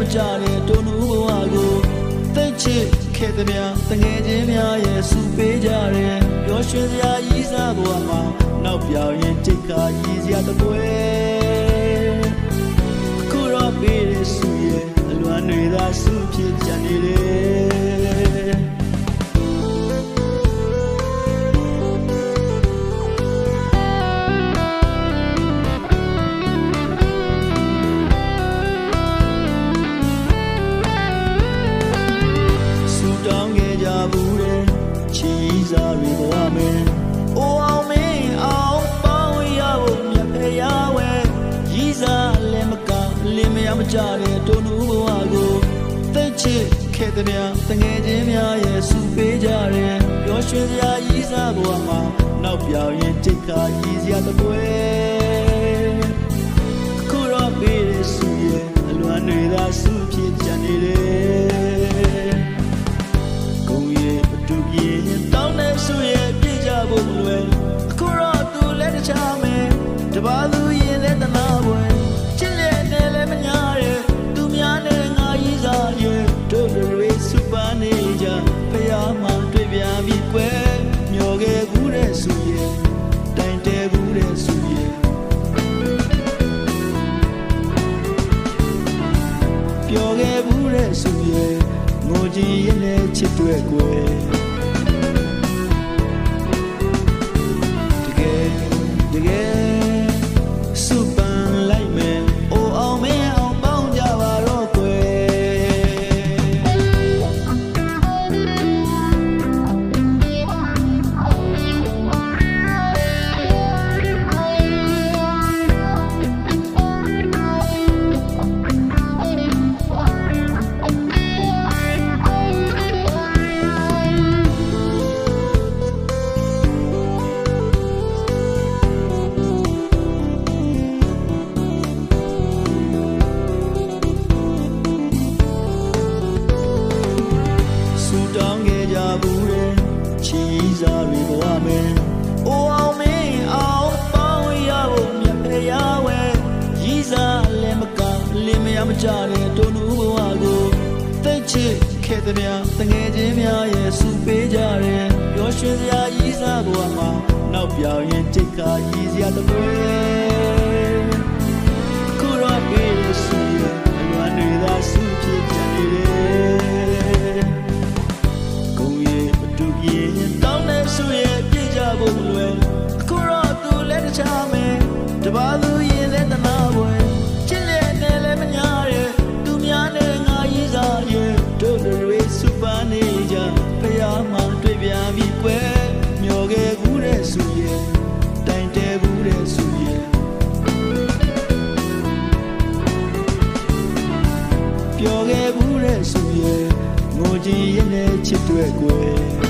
မကြတဲ့တုံနူဘဝကိုသိချစ်ခဲ့သည်များတငယ်ချင်းများရဲ့စူပေးကြတဲ့ပျော်ရွှင်စရာဤစားဘဝမှာနောက်ပြောင်ရင်တိတ်ခါရည်စရာတပွဲအခုတော့ပေးရစုရဲ့အလွမ်းတွေသာစုဖြစ်ကြနေတယ် စားတွေဘဝမယ်။အိုအောင်မင်းအောင်ပေါင်းရဖို့မြတ်ဖရဝဲရီးစားလည်းမကလင်းမရမကြတဲ့တုံနူဘဝကိုသိတ်ချစ်ခဲ့တဲ့များတငယ်ချင်းများရဲ့စူပေးကြတယ်ပျော်ရွှင်စရာရီးစားဘဝမှာနောက်ပြောင်ရင်တိတ်ခါကြီးစရာတပွဲ ချစ်တွေ့ကွယ် ချီစားတွေဘဝမယ်။အိုအောင်မင်းအောင်ပေါင်းရဖို့မြတ်ဖရဝဲရီးစားလည်းမကလင်းမရမကြတဲ့တုံနူဘဝကိုသိတ်ချစ်ခဲ့တဲ့များတငယ်ချင်းများရဲ့စူပေးကြတယ်ပျော်ရွှင်စရာရီးစားဘဝမှာနောက်ပြောင်ရင်တိတ်ခါကြီးစရာတပွဲ အတူပြေတောင်းတဲ့စုရဲ့ပြည့်ကြဖို့မလွယ်အခုတော့သူလည်းတခြားမယ်တပါသူရင်လည်းတနာပွဲချစ်လက်နဲ့လည်းမညာရဲ့သူများနဲ့ငါရေးစားရဲ့တို့တွေစုပန်းနေကြဖယားမှတွေ့ပြန်ပြီကွယ်မျောခဲ့ဘူးတဲ့စုရဲ့တိုင်တဲဘူးတဲ့စုရဲ့ပျော်ခဲ့ဘူးတဲ့ဆိုရဲ့ငိုကြည့်ရင်လည်းချစ်တွေ့ကွယ်